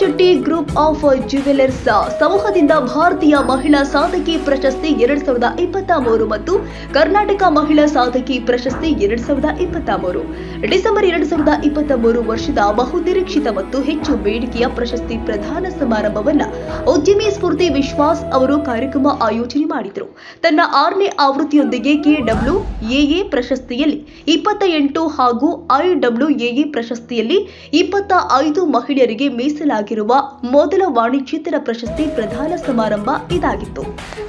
Chetty group of jewellers ಸಮೂಹದಿಂದ ಭಾರತೀಯ ಮಹಿಳಾ ಸಾಧಕಿ ಪ್ರಶಸ್ತಿ ಎರಡ್ ಸಾವಿರದ ಇಪ್ಪತ್ತ ಮೂರು ಮತ್ತು ಕರ್ನಾಟಕ ಮಹಿಳಾ ಸಾಧಕಿ ಪ್ರಶಸ್ತಿ ಎರಡ್ ಸಾವಿರದ ಇಪ್ಪತ್ತ ಮೂರು. ಡಿಸೆಂಬರ್ ಎರಡ್ ಸಾವಿರದ ಇಪ್ಪತ್ತ ಮೂರು ವರ್ಷದ ಬಹುನಿರೀಕ್ಷಿತ ಮತ್ತು ಹೆಚ್ಚು ಬೇಡಿಕೆಯ ಪ್ರಶಸ್ತಿ ಪ್ರದಾನ ಸಮಾರಂಭವನ್ನ ಉದ್ಯಮಿ ಸ್ಫೂರ್ತಿ ವಿಶ್ವಾಸ್ ಅವರು ಕಾರ್ಯಕ್ರಮ ಆಯೋಜನೆ ಮಾಡಿದರು. ತನ್ನ ಆರನೇ ಆವೃತ್ತಿಯೊಂದಿಗೆ ಕೆಡಬ್ಲ್ಯೂ ಎಎ ಪ್ರಶಸ್ತಿಯಲ್ಲಿ ಇಪ್ಪತ್ತ ಎಂಟು ಹಾಗೂ ಐಡಬ್ಲ್ಯೂಎಎ ಪ್ರಶಸ್ತಿಯಲ್ಲಿ ಇಪ್ಪತ್ತ ಐದು ಮಹಿಳೆಯರಿಗೆ ಮೀಸಲಾಗಿರುವ ಮೊದಲ ವಾಣಿಜ್ಯೇತರ ಪ್ರಶಸ್ತಿ ಪ್ರಧಾನ ಸಮಾರಂಭ ಇದಾಗಿತ್ತು.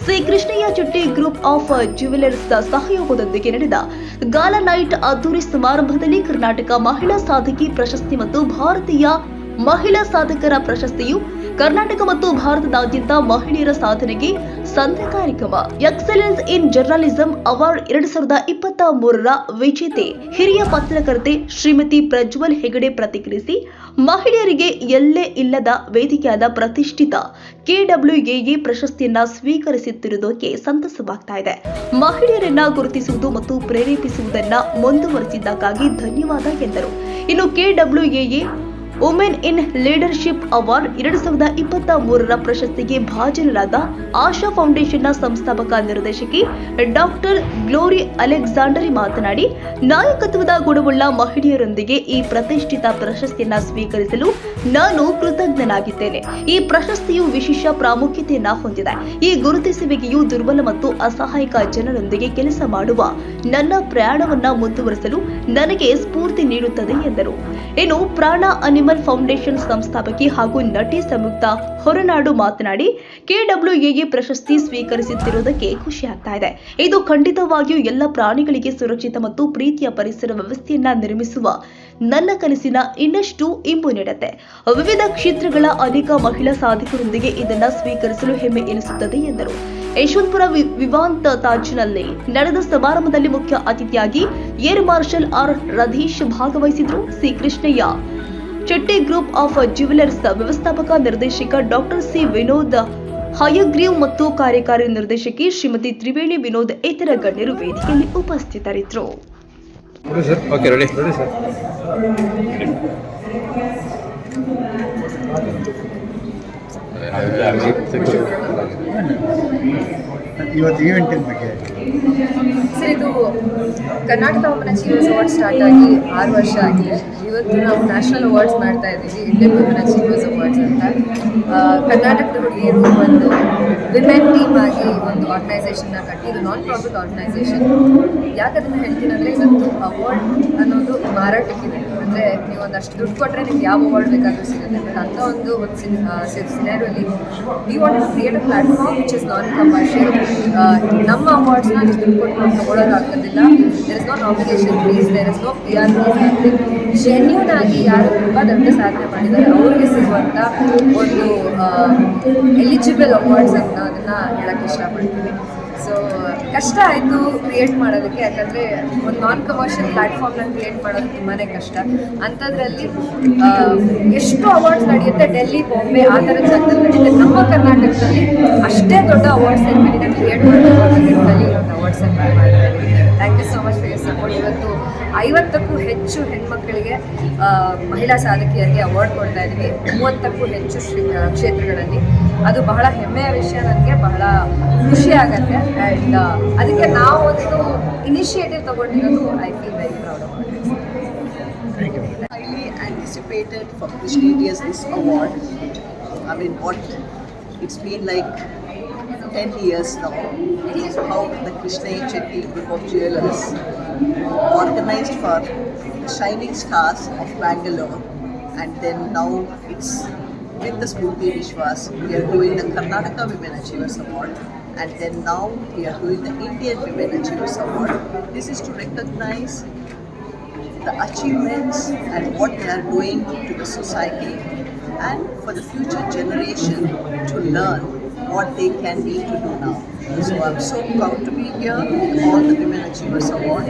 Shri Krishnaiah Chetty group of jewellers ಸಹಯೋಗದೊಂದಿಗೆ ನಡೆದ ಗಾಲಾ ನೈಟ್ ಅದ್ದೂರಿ ಸಮಾರಂಭದಲ್ಲಿ ಕರ್ನಾಟಕ ಮಹಿಳಾ ಸಾಧಕಿ ಪ್ರಶಸ್ತಿ ಮತ್ತು ಭಾರತೀಯ ಮಹಿಳಾ ಸಾಧಕರ ಪ್ರಶಸ್ತಿಯು ಕರ್ನಾಟಕ ಮತ್ತು ಭಾರತದಾದ್ಯಂತ ಮಹಿಳೆಯರ ಸಾಧನೆಗೆ ಸಂದ ಕಾರ್ಯಕ್ರಮ ಎಕ್ಸಲೆನ್ಸ್ ಇನ್ ಜರ್ನಲಿಸಂ ಅವಾರ್ಡ್ ಎರಡ್ ಸಾವಿರದ ಇಪ್ಪತ್ತ ಮೂರರ ವಿಜೇತೆ ಹಿರಿಯ ಪತ್ರಕರ್ತೆ ಶ್ರೀಮತಿ ಪ್ರಜ್ವಲ್ ಹೆಗಡೆ ಪ್ರತಿಕ್ರಿಯಿಸಿ, ಮಹಿಳೆಯರಿಗೆ ಎಲ್ಲೇ ಇಲ್ಲದ ವೇದಿಕೆಯಾದ ಪ್ರತಿಷ್ಠಿತ ಕೆಡಬ್ಲ್ಯೂಎಎ ಪ್ರಶಸ್ತಿಯನ್ನ ಸ್ವೀಕರಿಸುತ್ತಿರುವುದಕ್ಕೆ ಸಂತಸವಾಗ್ತಾ ಇದೆ. ಮಹಿಳೆಯರನ್ನ ಗುರುತಿಸುವುದು ಮತ್ತು ಪ್ರೇರೇಪಿಸುವುದನ್ನ ಮುಂದುವರೆಸಿದ್ದಕ್ಕಾಗಿ ಧನ್ಯವಾದ ಎಂದರು. ಇನ್ನು KWAA women in leadership award ಎರಡು ಸಾವಿರದ ಇಪ್ಪತ್ತ ಮೂರರ ಪ್ರಶಸ್ತಿಗೆ ಭಾಜನರಾದ ಆಶಾ ಫೌಂಡೇಶನ್ನ ಸಂಸ್ಥಾಪಕ ನಿರ್ದೇಶಕಿ ಡಾಕ್ಟರ್ ಗ್ಲೋರಿ ಅಲೆಕ್ಸಾಂಡರಿ ಮಾತನಾಡಿ, ನಾಯಕತ್ವದ ಗುಣವುಳ್ಳ ಮಹಿಳೆಯರೊಂದಿಗೆ ಈ ಪ್ರತಿಷ್ಠಿತ ಪ್ರಶಸ್ತಿಯನ್ನ ಸ್ವೀಕರಿಸಲು ನಾನು ಕೃತಜ್ಞನಾಗಿದ್ದೇನೆ. ಈ ಪ್ರಶಸ್ತಿಯು ವಿಶೇಷ ಪ್ರಾಮುಖ್ಯತೆಯನ್ನ ಹೊಂದಿದೆ. ಈ ಗುರುತಿಸುವಿಕೆಯು ದುರ್ಬಲ ಮತ್ತು ಅಸಹಾಯಕ ಜನರೊಂದಿಗೆ ಕೆಲಸ ಮಾಡುವ ನನ್ನ ಪ್ರಯಾಣವನ್ನ ಮುಂದುವರಿಸಲು ನನಗೆ ಸ್ಫೂರ್ತಿ ನೀಡುತ್ತದೆ ಎಂದರು. ಇನ್ನು ಪ್ರಾಣ ಅನಿಮಲ್ ಫೌಂಡೇಶನ್ ಸಂಸ್ಥಾಪಕಿ ಹಾಗೂ ನಟಿ ಸಂಯುಕ್ತ ಹೊರನಾಡು ಮಾತನಾಡಿ ಕೆಡಬ್ಲ್ಯೂಎಎ ಪ್ರಶಸ್ತಿ ಸ್ವೀಕರಿಸುತ್ತಿರುವುದಕ್ಕೆ ಖುಷಿ ಆಗ್ತಾ ಇದೆ. ಇದು ಖಂಡಿತವಾಗಿಯೂ ಎಲ್ಲ ಪ್ರಾಣಿಗಳಿಗೆ ಸುರಕ್ಷಿತ ಮತ್ತು ಪ್ರೀತಿಯ ಪರಿಸರ ವ್ಯವಸ್ಥೆಯನ್ನ ನಿರ್ಮಿಸುವ ನನ್ನ ಕನಸಿನ ಇನ್ನಷ್ಟು ಇಂಬು ನೀಡುತ್ತೆ. ವಿವಿಧ ಕ್ಷೇತ್ರಗಳ ಅನೇಕ ಮಹಿಳಾ ಸಾಧಕರೊಂದಿಗೆ ಇದನ್ನ ಸ್ವೀಕರಿಸಲು ಹೆಮ್ಮೆ ಎನಿಸುತ್ತದೆ ಎಂದರು. ಯಶವಂತಪುರ ವಿವಾಂತ ತಾಜ್ನಲ್ಲಿ ನಡೆದ ಸಮಾರಂಭದಲ್ಲಿ ಮುಖ್ಯ ಅತಿಥಿಯಾಗಿ air marshal R. ರಧೀಶ್ ಭಾಗವಹಿಸಿದ್ರು. C Krishnaiah Chetty group of jewellers ವ್ಯವಸ್ಥಾಪಕ ನಿರ್ದೇಶಕ ಡಾಕ್ಟರ್ ಸಿ ವಿನೋದ್ ಹಯಗ್ರೀವ್ ಮತ್ತು ಕಾರ್ಯಕಾರಿ ನಿರ್ದೇಶಕಿ ಶ್ರೀಮತಿ ತ್ರಿವೇಣಿ ವಿನೋದ್ ಇತರ ಗಣ್ಯರು ವೇದಿಕೆಯಲ್ಲಿ ಉಪಸ್ಥಿತರಿದ್ದರು. Okay ready ready sir. ಇವತ್ತು ಈವೆಂಟಿನ ಬಗ್ಗೆ. ಸರ್, ಇದು Karnataka woman achievers award start ಆಗಿ ಆರು ವರ್ಷ ಆಗಿದೆ ಇವತ್ತು ನಾವು ನ್ಯಾಷನಲ್ ಅವಾರ್ಡ್ಸ್ ಮಾಡ್ತಾ ಇದ್ದೀವಿ ಇಂಡಿಯನ್ ವುಮನ್ ಅಚೀವರ್ಸ್ ಅವಾರ್ಡ್ಸ್ ಅಂತ. ಕರ್ನಾಟಕದ ಹುಡುಗಿಯರು ಒಂದು ವಿಮೆನ್ ಟೀಮ್ ಆಗಿ ಒಂದು ಆರ್ಗನೈಸೇಷನ್ನ ಕಟ್ಟಿ, ಇದು ನಾನ್ ಪ್ರಾಫಿಟ್ ಆರ್ಗನೈಸೇಷನ್ ಯಾಕೆ ಅದನ್ನು ಹೇಳ್ತೀನಿ ಅಂದರೆ ಇವತ್ತು ಅವಾರ್ಡ್ ಅನ್ನೋದು ಮಾರಾಟಕ್ಕಿದೆ. ಅಂದರೆ ನೀವು ಒಂದಷ್ಟು ದುಡ್ಡು ಕೊಟ್ಟರೆ ನಿಮ್ಗೆ ಯಾವ ಅವಾರ್ಡ್ ಬೇಕಾದರೂ ಸಿಗುತ್ತೆ. ಅಂತ ಒಂದು ಸಿನಾರಿಯಲ್ಲಿ we want create a platform which is non commercial ನಮ್ಮ ಅವಾರ್ಡ್ಸ್ನ ನೀವು ದುಡ್ಡು ಕೊಟ್ಟು ತೊಗೊಳೋಕ್ಕಾಗೋದಿಲ್ಲ there is no nomination fees there is no P R genuine ಆಗಿ ಯಾರು ತುಂಬ ದೊಡ್ಡ ಸಾಧನೆ ಮಾಡಿದ್ದಾರೆ. ಅವರಿಗೆ ಸಿಗುವಂಥ ಒಂದು ಎಲಿಜಿಬಲ್ ಅವಾರ್ಡ್ಸ್ ಅಂತ ಅದನ್ನು ಹೇಳಕ್ಕೆ ಇಷ್ಟಪಡ್ತೀವಿ ಸೊ ಕಷ್ಟ ಆಯಿತು ಕ್ರಿಯೇಟ್ ಮಾಡೋದಕ್ಕೆ, ಯಾಕಂದರೆ ಒಂದು ನಾನ್ ಕಮರ್ಷಿಯಲ್ ಪ್ಲ್ಯಾಟ್ಫಾರ್ಮ್ನ ಕ್ರಿಯೇಟ್ ಮಾಡೋದು ತುಂಬಾ ಕಷ್ಟ. ಅಂಥದ್ರಲ್ಲಿ ಎಷ್ಟು ಅವಾರ್ಡ್ಸ್ ನಡೆಯುತ್ತೆ ಡೆಲ್ಲಿ ಬಾಂಬೆ ಆ ಥರ ನಮ್ಮ ಕರ್ನಾಟಕದಲ್ಲಿ ಅಷ್ಟೇ ದೊಡ್ಡ ಅವಾರ್ಡ್ಸ್ ಸೆರೆಮನಿನ ಕ್ರಿಯೇಟ್ ಮಾಡಬೇಕು ಅನ್ನೋ ಮಾಡ್ತಾ ಇದ್ದೀವಿ thank you so much for your support ಇವತ್ತು ಐವತ್ತಕ್ಕೂ ಹೆಚ್ಚು ಹೆಣ್ಮಕ್ಕಳಿಗೆ ಮಹಿಳಾ ಸಾಧಕಿಯರಿಗೆ ಅವಾರ್ಡ್ ಕೊಡ್ತಾ ಇದ್ದೀವಿ ಮೂವತ್ತಕ್ಕೂ ಹೆಚ್ಚು ಕ್ಷೇತ್ರಗಳಲ್ಲಿ. ಅದು ಬಹಳ ಹೆಮ್ಮೆಯ ವಿಷಯ ನನಗೆ ಬಹಳ ಖುಷಿ ಆಗುತ್ತೆ. ಆ್ಯಂಡ್ ಅದಕ್ಕೆ ನಾವು ಒಂದು ಇನಿಷಿಯೇಟಿವ್ ತಗೊಂಡಿರೋದು I feel very proud highly anticipated for prestigious this award. I mean, what it's been like 10 years now. How the Krishna Chetty group of jewelers organized for the shining stars of Bangalore, and then now it's with the Smurti Vishwas. We are doing the Karnataka Women Achievers Award. And then now we are doing the Indian Women Achievers Award. This is to recognize the achievements and what they are doing to the society and for the future generation to learn what they can be to do now. So I'm so proud to be here all the Women Achievers Award.